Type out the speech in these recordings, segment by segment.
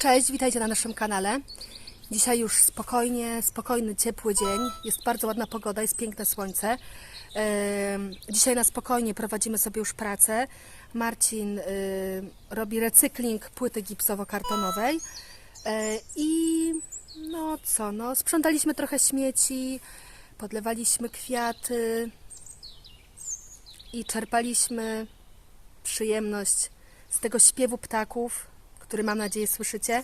Cześć, witajcie na naszym kanale. Dzisiaj już spokojnie, spokojny, ciepły dzień. Jest bardzo ładna pogoda, jest piękne słońce. Dzisiaj na spokojnie prowadzimy sobie już pracę. Marcin y, robi recykling płyty gipsowo-kartonowej. E, I no co, no sprzątaliśmy trochę śmieci, podlewaliśmy kwiaty i czerpaliśmy przyjemność z tego śpiewu ptaków, który mam nadzieję słyszycie,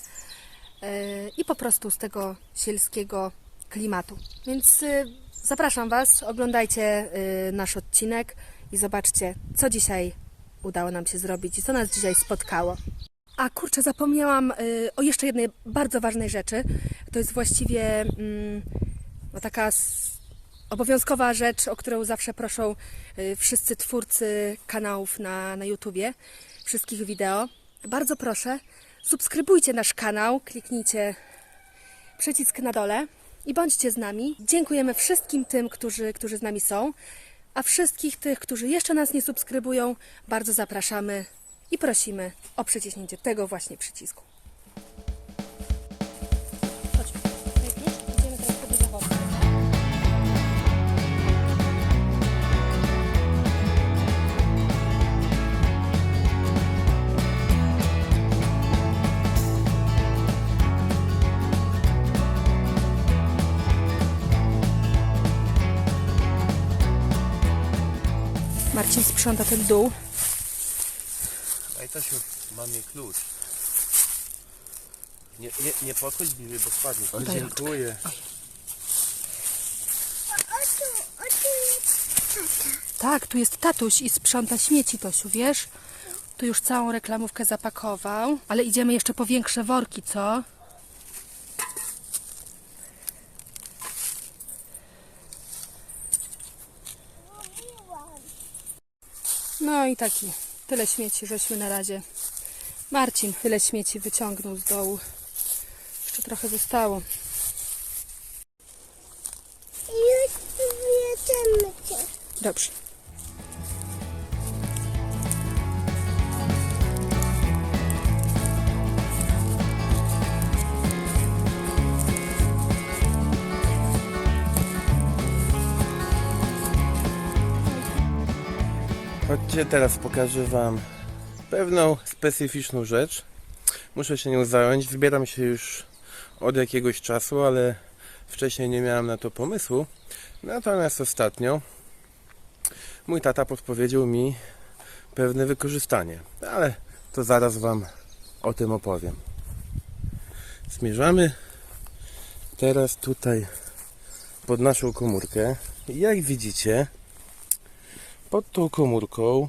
e, i po prostu z tego sielskiego klimatu. Więc e, zapraszam Was, oglądajcie e, nasz odcinek i zobaczcie, co dzisiaj udało nam się zrobić i co nas dzisiaj spotkało. A kurczę, zapomniałam o jeszcze jednej bardzo ważnej rzeczy. To jest właściwie mm, no taka obowiązkowa rzecz, o którą zawsze proszą wszyscy twórcy kanałów na, na YouTubie, wszystkich wideo. Bardzo proszę, subskrybujcie nasz kanał, kliknijcie przycisk na dole i bądźcie z nami. Dziękujemy wszystkim tym, którzy, którzy z nami są, a wszystkich tych, którzy jeszcze nas nie subskrybują, bardzo zapraszamy i prosimy o przyciśnięcie tego właśnie przycisku. Marcin sprząta ten dół. Daj Tasiu, mamie klucz. Nie, nie, nie podchodź bliżej, bo spadnie. O, Daj dziękuję. Tak, tu jest tatuś i sprząta śmieci, Tosiu, wiesz? Tu już całą reklamówkę zapakował, ale idziemy jeszcze po większe worki, co? No i taki, tyle śmieci żeśmy na razie. Marcin tyle śmieci wyciągnął z dołu. Jeszcze trochę zostało. Już wyjedziemy cię. Dobrze. Chodźcie, teraz pokażę Wam pewną specyficzną rzecz. Muszę się nią zająć. Wybieram się już od jakiegoś czasu, ale wcześniej nie miałem na to pomysłu. Natomiast ostatnio mój tata podpowiedział mi pewne wykorzystanie, ale to zaraz Wam o tym opowiem. Zmierzamy teraz tutaj pod naszą komórkę. Jak widzicie, pod tą komórką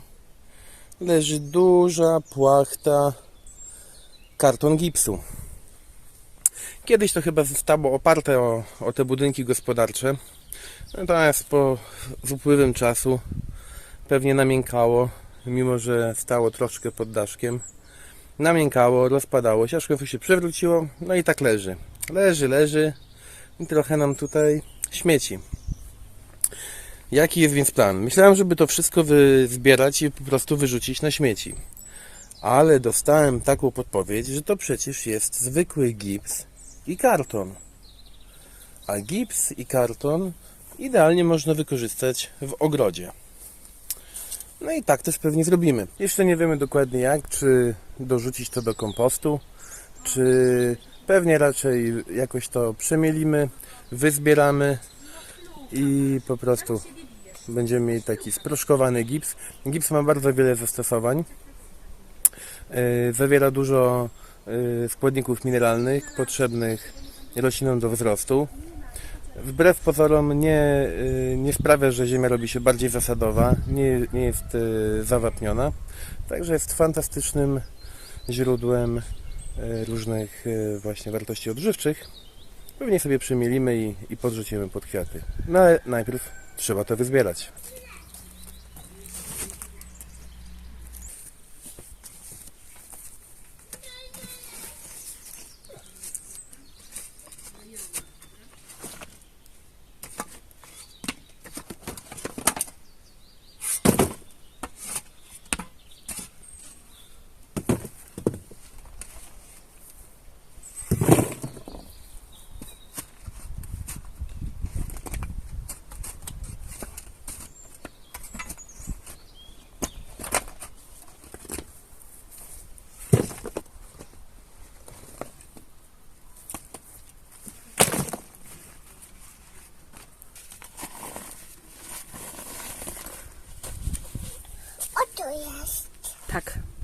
leży duża płachta karton gipsu. Kiedyś to chyba zostało oparte o, o te budynki gospodarcze, natomiast po z upływem czasu pewnie namiękało, mimo że stało troszkę pod daszkiem. Namiękało, rozpadało się, aż w końcu się przewróciło, no i tak leży. Leży, leży i trochę nam tutaj śmieci. Jaki jest więc plan? Myślałem, żeby to wszystko zbierać i po prostu wyrzucić na śmieci. Ale dostałem taką podpowiedź, że to przecież jest zwykły gips i karton. A gips i karton idealnie można wykorzystać w ogrodzie. No i tak też pewnie zrobimy. Jeszcze nie wiemy dokładnie jak, czy dorzucić to do kompostu, czy pewnie raczej jakoś to przemielimy, wyzbieramy i po prostu będziemy mieli taki sproszkowany gips. Gips ma bardzo wiele zastosowań. Yy, Zawiera dużo yy, składników mineralnych potrzebnych roślinom do wzrostu. Wbrew pozorom nie, yy, nie sprawia, że ziemia robi się bardziej zasadowa, nie, nie jest zawapniona. Także jest fantastycznym źródłem różnych właśnie wartości odżywczych. Pewnie sobie przemielimy i, i podrzucimy pod kwiaty. No ale najpierw trzeba to wyzbierać.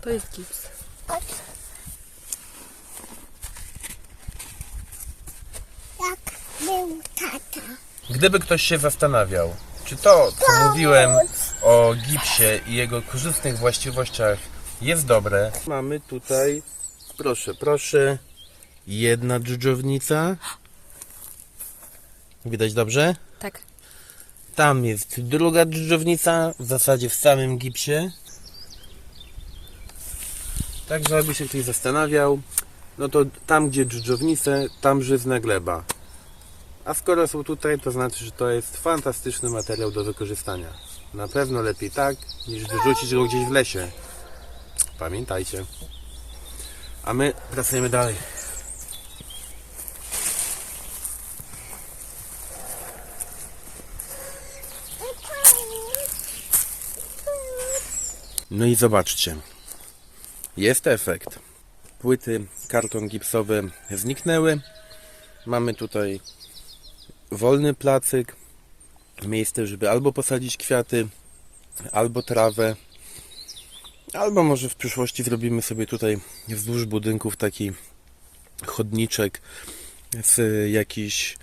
To jest gips. Jak był tata. Gdyby ktoś się zastanawiał, czy to, co mówiłem o gipsie i jego korzystnych właściwościach jest dobre. Mamy tutaj, proszę, proszę, jedna dżdżownica. Widać dobrze? Tak. Tam jest druga dżdżownica, w zasadzie w samym gipsie. Także jakby się ktoś zastanawiał, no to tam gdzie dżdżownice, tam żyzna gleba. A skoro są tutaj, to znaczy, że to jest fantastyczny materiał do wykorzystania. Na pewno lepiej tak, niż wyrzucić go gdzieś w lesie. Pamiętajcie. A my pracujemy dalej. No i zobaczcie. Jest efekt. Płyty, karton gipsowy zniknęły. Mamy tutaj wolny placyk. Miejsce, żeby albo posadzić kwiaty, albo trawę. Albo może w przyszłości zrobimy sobie tutaj wzdłuż budynków taki chodniczek z jakichś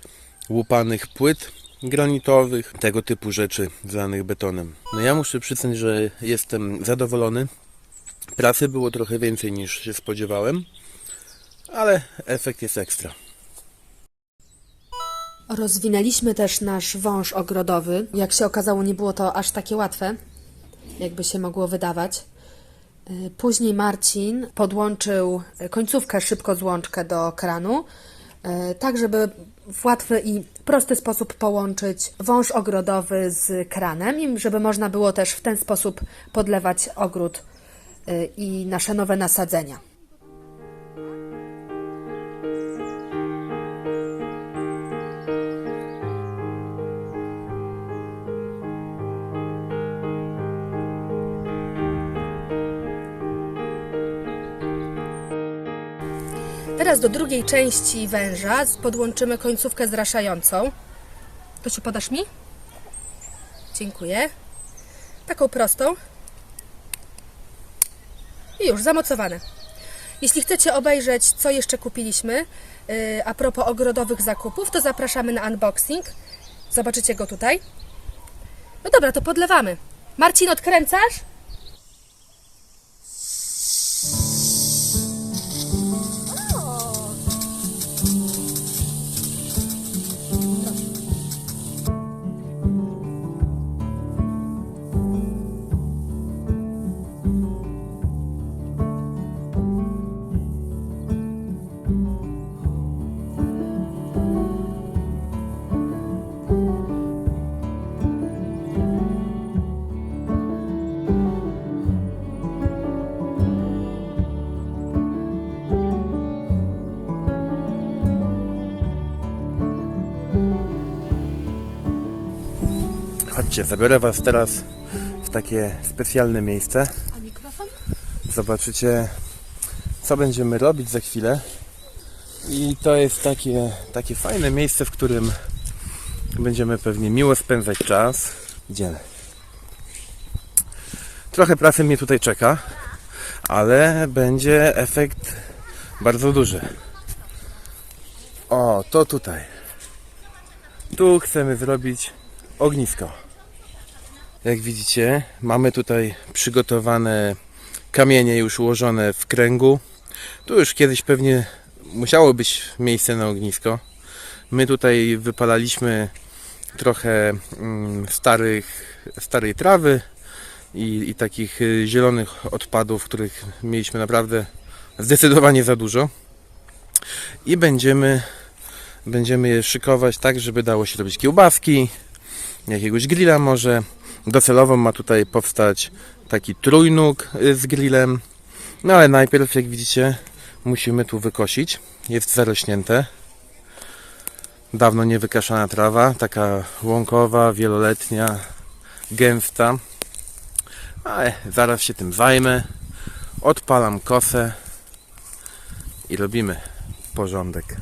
łupanych płyt granitowych, tego typu rzeczy zlanych betonem. No ja muszę przyznać, że jestem zadowolony. Pracy było trochę więcej niż się spodziewałem, ale efekt jest ekstra. Rozwinęliśmy też nasz wąż ogrodowy. Jak się okazało, nie było to aż takie łatwe, jakby się mogło wydawać. Y, Później Marcin podłączył końcówkę szybkozłączkę do kranu, y, tak żeby w łatwy i prosty sposób połączyć wąż ogrodowy z kranem i żeby można było też w ten sposób podlewać ogród i nasze nowe nasadzenia. Teraz do drugiej części węża podłączymy końcówkę zraszającą. Tosiu, podasz mi? Dziękuję. Taką prostą. I już, zamocowane. Jeśli chcecie obejrzeć, co jeszcze kupiliśmy yy, a propos ogrodowych zakupów, to zapraszamy na unboxing. Zobaczycie go tutaj. No dobra, to podlewamy. Marcin, odkręcasz? Chodźcie, zabiorę Was teraz w takie specjalne miejsce. Zobaczycie, co będziemy robić za chwilę. I to jest takie, takie fajne miejsce, w którym będziemy pewnie miło spędzać czas. Idziemy. Trochę pracy mnie tutaj czeka, ale będzie efekt bardzo duży. O, to tutaj. Tu chcemy zrobić ognisko. Jak widzicie, mamy tutaj przygotowane kamienie już ułożone w kręgu. Tu już kiedyś pewnie musiało być miejsce na ognisko. My tutaj wypalaliśmy trochę mm, starych, starej trawy i, i takich y, zielonych odpadów, których mieliśmy naprawdę zdecydowanie za dużo. I będziemy, będziemy je szykować tak, żeby dało się robić kiełbaski, jakiegoś grilla może. Docelowo ma tutaj powstać taki trójnóg y, z grillem. No ale najpierw, jak widzicie, musimy tu wykosić. Jest zarośnięte. Dawno nie wykaszana trawa, taka łąkowa, wieloletnia, gęsta. Ale zaraz się tym zajmę. Odpalam kosę i robimy porządek.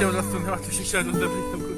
się rozsunęła, tu się chciałem rozlepić tą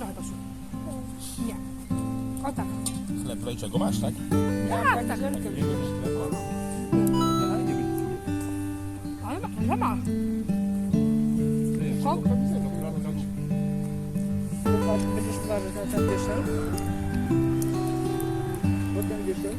trochę poszło. Nie. O tak. Chleb rojczego masz, tak? Tak, tak. Ale ma, że ma. Co? Będziesz uważać na ten wyszel? Bo ten wyszel?